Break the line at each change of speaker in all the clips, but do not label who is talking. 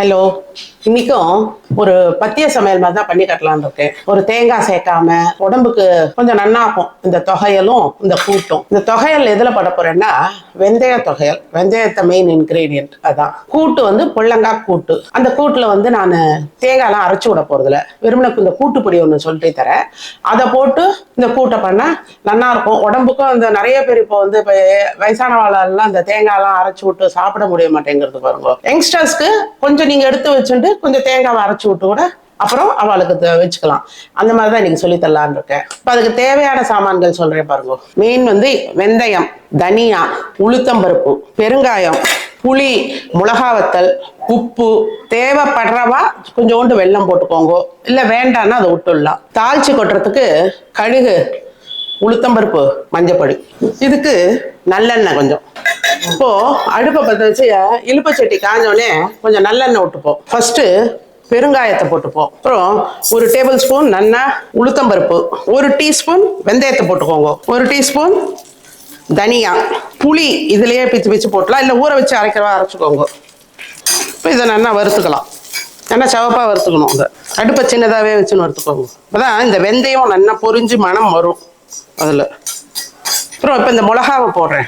Hello. இன்னைக்கும் ஒரு பத்திய சமையல் மாதிரி தான் பண்ணி கட்டலான் இருக்கேன் ஒரு தேங்காய் சேர்க்காம உடம்புக்கு கொஞ்சம் நன்னாக்கும் இந்த தொகையலும் இந்த கூட்டும். இந்த தொகையல் எதுல பட போறேன்னா வெந்தய தொகையல். வெந்தயத்தை மெயின் இன்கிரீடியன்ட் அதான். கூட்டு வந்து புள்ளங்காய் கூட்டு. அந்த கூட்டுல வந்து நான் தேங்காய்லாம் அரைச்சு விட போறதில்ல. வெறுமனுக்கு இந்த கூட்டு பொடி ஒன்று சொல்லிட்டு தரேன். அதை போட்டு இந்த கூட்டை பண்ணா நல்லா இருக்கும் உடம்புக்கும் இந்த நிறைய பேர் இப்போ வந்து இப்போ வயசானவாளெல்லாம் இந்த தேங்காய்லாம் அரைச்சு விட்டு சாப்பிட முடிய மாட்டேங்கிறது பாருங்க. யங்ஸ்டர்ஸ்க்கு கொஞ்சம் நீங்க எடுத்து வச்சுட்டு கொஞ்சம் தேங்காவை அரைச்சி விட்டு கூட அப்புறம் அவளுக்கு வச்சுக்கலாம். அந்த மாதிரி தான் இன்னைக்கு சொல்லி தரலான்னு இருக்கேன். இப்போ அதுக்கு தேவையான சாமான்கள் சொல்றேன் பாருங்க. மீன் வந்து வெந்தயம் தனியா உளுத்தம்பருப்பு பெருங்காயம் புளி மிளகா வத்தல் உப்பு தேவைப்படுறவா கொஞ்சோண்டு வெல்லம் போட்டுக்கோங்க. இல்லை வேண்டான்னா அதை விட்டுடலாம். தாளிச்சு கொட்டுறதுக்கு கழுகு உளுத்தம்பருப்பு மஞ்சப்பொடி. இதுக்கு நல்லெண்ணெய் கொஞ்சம். இப்போ அடுப்பை பற்ற வச்சு இழுப்பு சட்டி காஞ்சோடனே கொஞ்சம் நல்லெண்ணெய் விட்டுப்போம் ஃபஸ்ட்டு பெருங்காயத்தை போட்டுப்போம் அப்புறம் ஒரு டேபிள் ஸ்பூன் நன்னா உளுத்தம்பருப்பு. ஒரு டீஸ்பூன் வெந்தயத்தை போட்டுக்கோங்க. ஒரு டீஸ்பூன் தனியா. புளி இதுலேயே பிச்சு பிச்சு போட்டலாம். இல்லை ஊற வச்சு அரைக்கிறவா அரைச்சிக்கோங்க. இப்போ இதை நல்லா வறுத்துக்கலாம். நல்லா சிவப்பாக வறுத்துக்கணும் அதை அடுப்பை சின்னதாகவே வச்சுன்னு வறுத்துக்கோங்க. அப்பதான் இந்த வெந்தயம் நல்லா பொரிஞ்சு மணம் வரும். அதில். அப்புறம் இப்போ இந்த மிளகாவை போடுறேன்.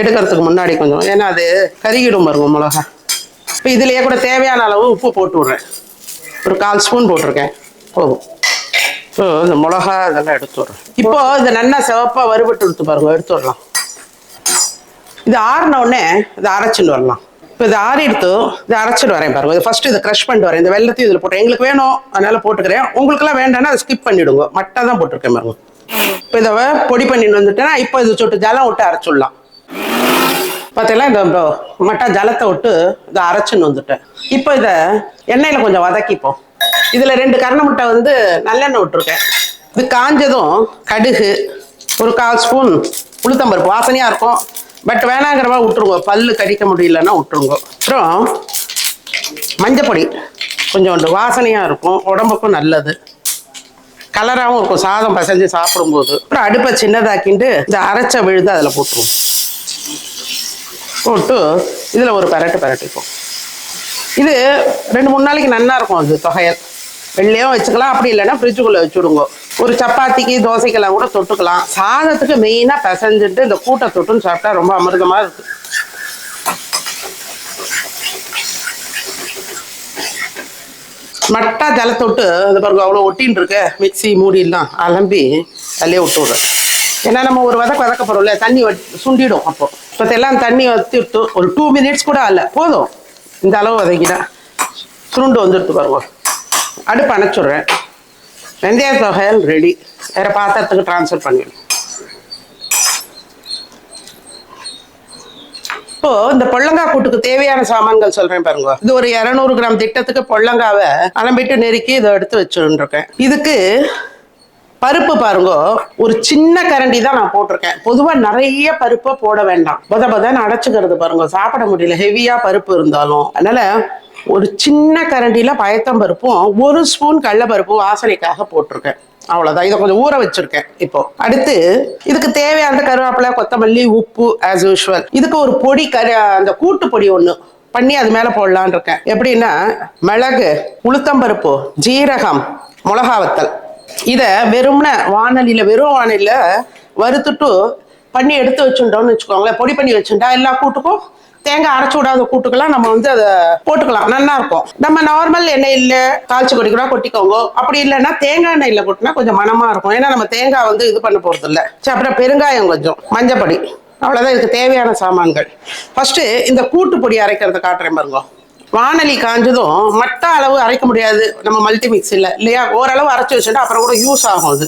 எடுக்கிறதுக்கு முன்னாடி கொஞ்சம். ஏன்னா அது கருகிடும் பாருங்க மிளகா. இப்போ இதுலேயே கூட தேவையான அளவு உப்பு போட்டு விட்றேன். ஒரு கால் ஸ்பூன் போட்டிருக்கேன். போதும். ஸோ இந்த மிளகா இதெல்லாம் எடுத்து விட்றேன். இப்போ இந்த நல்லா சிவப்பாக வறுபட்டு எடுத்து பாருங்க. எடுத்து விடலாம். இது ஆறின உடனே இதை அரைச்சிட்டு வரலாம். இப்போ இது ஆறி எடுத்து இதை அரைச்சிட்டு வரேன் பாருங்க. இது ஃபஸ்ட்டு இதை க்ரஷ் பண்ணிட்டு வரேன். இந்த வெள்ளத்தையும் இதில் போட்டேன் எங்களுக்கு வேணும். அதனால போட்டுக்கிறேன். உங்களுக்குலாம் வேண்டாம்னா அதை ஸ்கிப் பண்ணிவிடுங்க மட்டை தான் போட்டிருக்கேன் பாருங்க. இப்போ இதை பொடி பண்ணிட்டு வந்துட்டேன்னா இப்போ இது சொட்டு ஜலம் விட்டு அரைச்சிடலாம். பார்த்தீங்களா இந்த இந்த மட்டை ஜலத்தை விட்டு இதை அரைச்சின்னு வந்துட்டேன். இப்போ இதை எண்ணெயில் கொஞ்சம் வதக்கிப்போம். இதில் ரெண்டு கரண முட்டை வந்து நல்லெண்ணெய் விட்டுருக்கேன். இது காஞ்சதும் கடுகு ஒரு கால் ஸ்பூன் உளுத்தம்பருப்பு. வாசனையாக இருக்கும். பட் வேணாங்கிறவா விட்டுருங்க. பல்லு கடிக்க முடியலன்னா விட்டுருங்க. அப்புறம் மஞ்சப்பொடி. கொஞ்சோண்டு வாசனையாக இருக்கும். உடம்புக்கும் நல்லது. கலராகவும் இருக்கும். சாதம் பசைஞ்சு சாப்பிடும்போது. அப்புறம் அடுப்பை சின்னதாக்கிட்டு இந்த அரைச்ச விழுது அதில் போட்டுருவோம். போட்டு இதில் ஒரு பரட்டு பரட்டிப்போம். இது ரெண்டு மூணு நாளைக்கு நல்லா இருக்கும் அது தொகையல் வெளிலையும் வச்சுக்கலாம். அப்படி இல்லைன்னா ஃப்ரிட்ஜுக்குள்ளே வச்சுடுங்க. ஒரு சப்பாத்திக்கு தோசைக்கெல்லாம் கூட தொட்டுக்கலாம். சாதத்துக்கு மெயினாக பிசைஞ்சிட்டு இந்த கூட்டை தொட்டுன்னு சாப்பிட்டா ரொம்ப அமிர்தமாக இருக்குது மட்டா விட்டு அது பாருங்க அவ்வளோ ஒட்டின்னு இருக்கு மிக்ஸி மூடிலாம் அலம்பி அதிலே விட்டு விடுறேன் ஏன்னா நம்ம ஒரு வதக்க வதக்க போகிறோம்ல தண்ணி சுண்டிடும் அப்போ. இப்போ எல்லாம் தண்ணி வத்தி ஒரு டூ மினிட்ஸ் கூட ஆகல போதும். இந்த அளவு வதக்கினா சுருண்டு வந்துடுத்து பாருங்க. அடுப்பு அணைச்சிட்றேன். வெந்தய தொகையல் ரெடி வேறு பாத்திரத்துக்கு ட்ரான்ஸ்ஃபர் பண்ணிவிடும் இப்போ இந்த பொள்ளங்கா கூட்டுக்கு தேவையான சாமான்கள் சொல்றேன் பாருங்க. இது ஒரு 200 கிராம் திட்டத்துக்கு பொள்ளங்காவை அலம்பிட்டு நெருக்கி இதை எடுத்து வச்சுருக்கேன் இதுக்கு பருப்பு பாருங்க ஒரு சின்ன கரண்டி தான் நான் போட்டிருக்கேன். பொதுவா நிறைய பருப்பை போட வேண்டாம். பத பதன்னு அடைச்சிக்கிறது பாருங்க சாப்பிட முடியல. ஹெவியா பருப்பு இருந்தாலும். அதனால ஒரு சின்ன கரண்டியில பயத்தம் பருப்பும் ஒரு ஸ்பூன் கடலப்பருப்பு வாசனைக்காக போட்டிருக்கேன். அவ்வளோதான் இதை கொஞ்சம் ஊற வச்சிருக்கேன் இப்போ. அடுத்து இதுக்கு தேவையான கருவேப்பிலை கொத்தமல்லி உப்பு ஆஸ் யூஷுவல் இதுக்கு ஒரு பொடி கரு அந்த கூட்டு பொடி ஒன்று பண்ணி அது மேலே போடலான்னு இருக்கேன். எப்படின்னா மிளகு உளுத்தம்பருப்பு ஜீரகம் மிளகா வத்தல். இதை வெறும்ன வானலியில் வெறும் வானலியில் வறுத்துட்டு பண்ணி எடுத்து வச்சுட்டோம்னு வச்சுக்கோங்களேன். பொடி பண்ணி வச்சுட்டா எல்லா கூட்டுக்கும் தேங்காய் அரைச்சு விடாத கூட்டுக்கெல்லாம் நம்ம வந்து அதை போட்டுக்கலாம். நல்லா இருக்கும். நம்ம நார்மல் எண்ணெயில் காய்ச்சி கொட்டிக்கூட கொட்டிக்கோங்க. அப்படி இல்லைன்னா தேங்காய் எண்ணெயில் கொட்டினா கொஞ்சம் மனமா இருக்கும். ஏன்னா நம்ம தேங்காய் வந்து இது பண்ண போறது இல்லை சரி அப்புறம் பெருங்காயம் கொஞ்சம் மஞ்சப்பொடி அவ்வளோதான் இதுக்கு தேவையான சாமான்கள். ஃபர்ஸ்ட் இந்த கூட்டு பொடி அரைக்கிறத காட்டுறேன் பாருங்க. வானலி காஞ்சதும் மட்ட அளவு அரைக்க முடியாது. நம்ம மல்டி மிக்ஸில் இல்லையா? ஓரளவு அரைச்சி வச்சுட்டா அப்புறம் கூட யூஸ் ஆகும் அது.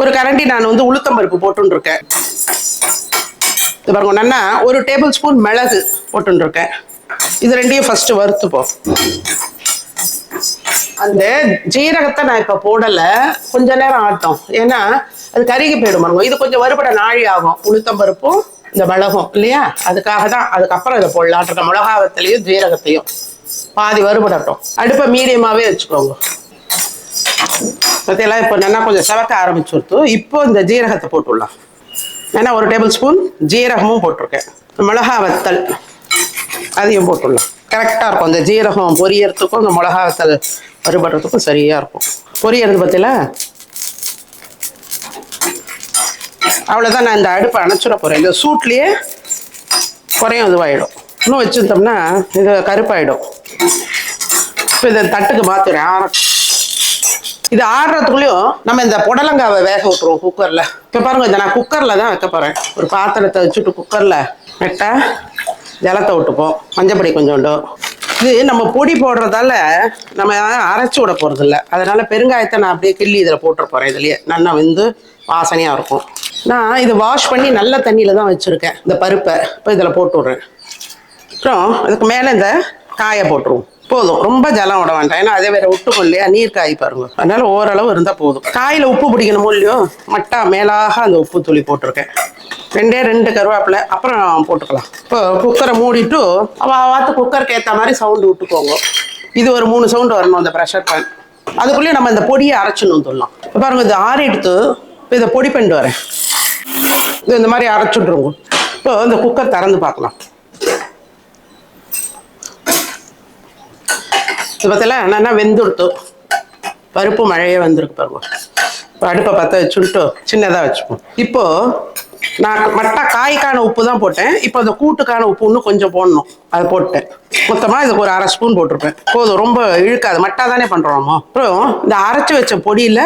ஒரு கரண்டி நான் வந்து உளுத்தம்பருப்பு பருப்பு இருக்கேன். இது பாருங்க நன்னா ஒரு டேபிள் ஸ்பூன் மிளகு போட்டுன்னு இருக்கேன் இது ரெண்டையும் ஃபர்ஸ்ட் வறுத்துப்போம். அந்த ஜீரகத்தை நான் இப்போ போடல கொஞ்ச நேரம் ஆட்டும். ஏன்னா அது கருகி போயிடும் பாருங்க. இது கொஞ்சம் வறுபட நாழி ஆகும். உளுத்தம் பருப்பும் இந்த மிளகும் இல்லையா? அதுக்காக தான் அதுக்கப்புறம் இதை போடலான் மிளகாவத்திலையும் ஜீரகத்தையும். பாதி வறுபடட்டும். அடுப்பை மீடியமாகவே வச்சுக்கோங்க. பற்றியெல்லாம் இப்போ நல்லா கொஞ்சம் செவக்க ஆரம்பிச்சுருத்து இப்போ இந்த ஜீரகத்தை போட்டுடலாம். ஏன்னா ஒரு டேபிள் ஸ்பூன் ஜீரகமும் போட்டிருக்கேன். மிளகா வத்தல் அதையும் போட்டுடலாம். கரெக்டாக இருக்கும். இந்த ஜீரகம் பொரியறதுக்கும் இந்த மிளகாத்தல் வறுபடுறதுக்கும் சரியாக இருக்கும். பொரியறது பற்றில அவ்வளோதான் நான் இந்த அடுப்பை அணைச்சிட போகிறேன் இந்த சூட்லேயே குறையும் இதுவாகிடும் இன்னும் வச்சுருந்தோம்னா இது கருப்பாயிடும். இப்போ இதை தட்டுக்கு மாற்றுறேன் இது ஆடுறதுக்குள்ளேயும் நம்ம இந்த புடலங்காவை வேக விட்டுருவோம் குக்கரில் இப்போ பாருங்க இதை நான் குக்கரில் தான் வைக்க போகிறேன் ஒரு பாத்திரத்தை வச்சுட்டு குக்கரில் வெட்டா ஜலத்தை விட்டுப்போம். மஞ்சப்பொடி கொஞ்சோண்டு. இது நம்ம பொடி போடுறதால நம்ம அரைச்சி விட போகிறதில்ல இல்லை அதனால பெருங்காயத்தை நான் அப்படியே கிள்ளி இதில் போட்டுற போகிறேன் இதுலேயே. நல்லா வந்து வாசனையாக இருக்கும். நான் இது வாஷ் பண்ணி நல்ல தண்ணியில் தான் வச்சுருக்கேன். இந்த பருப்பை இப்போ இதில் போட்டு விட்றேன் அப்புறம் அதுக்கு மேலே இந்த காயை போட்டுருவோம். போதும். ரொம்ப ஜலம் விட வேண்டாம். ஏன்னா அதே வேற விட்டுக்கும் இல்லையா? நீர் காய் பாருங்க. அதனால ஓரளவு இருந்தால் போதும். காயில் உப்பு பிடிக்கணுமோ இல்லையோ மட்டா மேலாக அந்த உப்பு துளி போட்டிருக்கேன். ரெண்டே ரெண்டு கருவேப்பிலை அப்புறம் போட்டுக்கலாம். இப்போ குக்கரை மூடிட்டு பார்த்து வாத்து குக்கருக்கு ஏற்ற மாதிரி சவுண்டு விட்டுக்கோங்க. இது ஒரு மூணு சவுண்டு வரணும் அந்த ப்ரெஷர் பேன் அதுக்குள்ளேயே நம்ம இந்த பொடியை அரைச்சிடணும் சொல்லலாம் இப்போ பாருங்க இது ஆறி எடுத்து இப்போ இதை பொடி பண்ணிட்டு வரேன். இது இந்த மாதிரி அரைச்சுட்ருங்க இப்போ இந்த குக்கர் திறந்து பார்க்கலாம். இது பார்த்தல என்னன்னா வெந்துடுத்து. பருப்பு மழையே வந்திருக்கு பாருங்க. இப்போ அடுப்பை பற்ற வச்சுட்டு சின்னதாக வச்சுப்போம். இப்போது நான் மட்டா காய்க்கான உப்பு தான் போட்டேன். இப்போ அந்த கூட்டுக்கான உப்பு இன்னும் கொஞ்சம் போடணும். அதை போட்டேன். மொத்தமாக இதுக்கு ஒரு அரை ஸ்பூன் போட்டிருப்பேன். போதும் ரொம்ப இழுக்காது. மட்டா தானே பண்ணுறோமோ அப்புறம் இந்த அரைச்சி வச்ச பொடியில்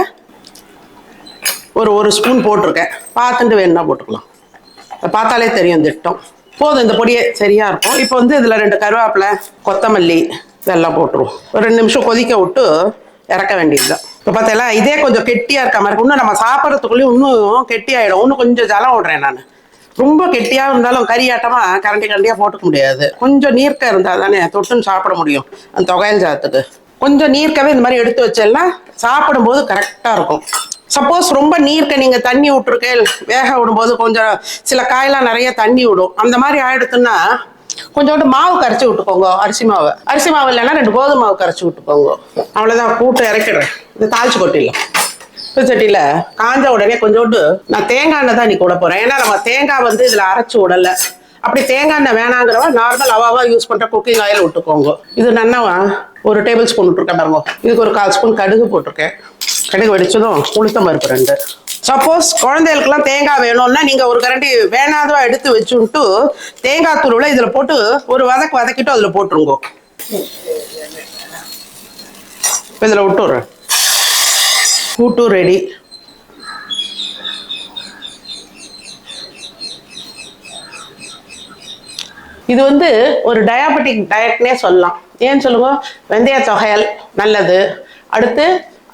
ஒரு ஒரு ஸ்பூன் போட்டிருக்கேன். பார்த்துட்டு வேணும்னா போட்டுக்கலாம். அதை பார்த்தாலே தெரியும் திட்டம். போதும் இந்த பொடியே சரியாக இருக்கும். இப்போ வந்து இதில் ரெண்டு கருவேப்பிலை கொத்தமல்லி இதெல்லாம் போட்டுருவோம். ஒரு ரெண்டு நிமிஷம் கொதிக்க விட்டு இறக்க வேண்டியது தான் இப்போ பார்த்தீங்களா இதே கொஞ்சம் கெட்டியாக இருக்க மாதிரி இருக்கும் இன்னும் நம்ம சாப்பிட்றதுக்குள்ளேயும் இன்னும் கெட்டியாயிடும். இன்னும் கொஞ்சம் ஜலம் விடுறேன் நான். ரொம்ப கெட்டியாக இருந்தாலும் கறியாட்டமாக கரண்டி கரண்டியாக போட்டுக்க முடியாது. கொஞ்சம் நீர்க்க இருந்தால் தானே தொட்டுன்னு சாப்பிட முடியும். அந்த தொகையல் சாதத்துக்கு கொஞ்சம் நீர்க்கவே இந்த மாதிரி எடுத்து வச்சேன்னா சாப்பிடும்போது கரெக்டாக இருக்கும். சப்போஸ் ரொம்ப நீர்க்க நீங்கள் தண்ணி விட்டுருக்கேன் வேக விடும்போது கொஞ்சம் சில காயெல்லாம் நிறைய தண்ணி விடும். அந்த மாதிரி ஆயிடுத்துன்னா கொஞ்சோண்டு மாவு கரைச்சி விட்டுக்கோங்க அரிசி மாவு. அரிசி மாவு இல்லைன்னா ரெண்டு கோதுமை மாவு கரைச்சி விட்டுக்கோங்க. அவ்வளோதான் கூட்டு இறக்கிடுறேன். இது தாளிச்சு கொட்டிடலாம். புதுச்சட்டியில் காஞ்ச உடனே கொஞ்சோண்டு நான் தேங்காய் எண்ணெய் தான் இன்னைக்கு விட போகிறேன் ஏன்னா நம்ம தேங்காய் வந்து இதில் அரைச்சி விடலை. அப்படி தேங்காய் எண்ணெய் வேணாங்கிறவா நார்மல் அவாவா யூஸ் பண்ணுற குக்கிங் ஆயில் விட்டுக்கோங்க. இது நன்னவா ஒரு டேபிள் ஸ்பூன் விட்டுருக்கேன் பாருங்க. இதுக்கு ஒரு கால் ஸ்பூன் கடுகு போட்டிருக்கேன். கடுகு வெடிச்சதும் உளுத்தம் பருப்பு ரெண்டு. சப்போஸ் குழந்தைகளுக்குலாம் தேங்காய் வேணும்னா நீங்கள் ஒரு கரண்டி வேணாதவா எடுத்து வச்சுட்டு தேங்காய் துருவில் இதில் போட்டு ஒரு வதக்கு வதக்கிட்டு அதில் போட்டுருங்க. இதில் விட்டுறேன் கூட்டு ரெடி இது வந்து ஒரு டயாபெட்டிக் டயட்னே சொல்லலாம். ஏன்னு சொல்லுங்க? வெந்தய தொகையல் நல்லது. அடுத்து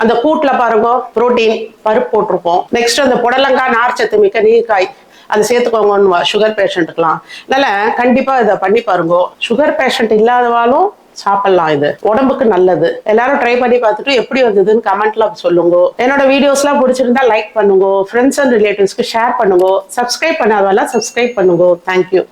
அந்த கூட்டில் பாருங்க புரோட்டீன் பருப்பு போட்டிருப்போம். நெக்ஸ்ட் அந்த புடலங்காய் நார்ச்சத்து மிக்க நீர்க்காய் அதை சேர்த்துக்கோங்கன்னு சுகர் பேஷண்ட்டுக்கெலாம் அதனால் கண்டிப்பாக இதை பண்ணி பாருங்க. சுகர் பேஷண்ட் இல்லாதவாலும் சாப்பிடலாம் இது. உடம்புக்கு நல்லது. எல்லாரும் ட்ரை பண்ணி பார்த்துட்டு எப்படி வந்ததுன்னு கமெண்ட்ல சொல்லுங்க. என்னோட வீடியோஸ்லாம் பிடிச்சிருந்தா லைக் பண்ணுங்க. ஃப்ரெண்ட்ஸ் அண்ட் ரிலேட்டிவ்ஸ்க்கு ஷேர் பண்ணுங்க. சப்ஸ்கிரைப் பண்ணாதவெல்லாம் சப்ஸ்கிரைப் பண்ணுங்க. Thank you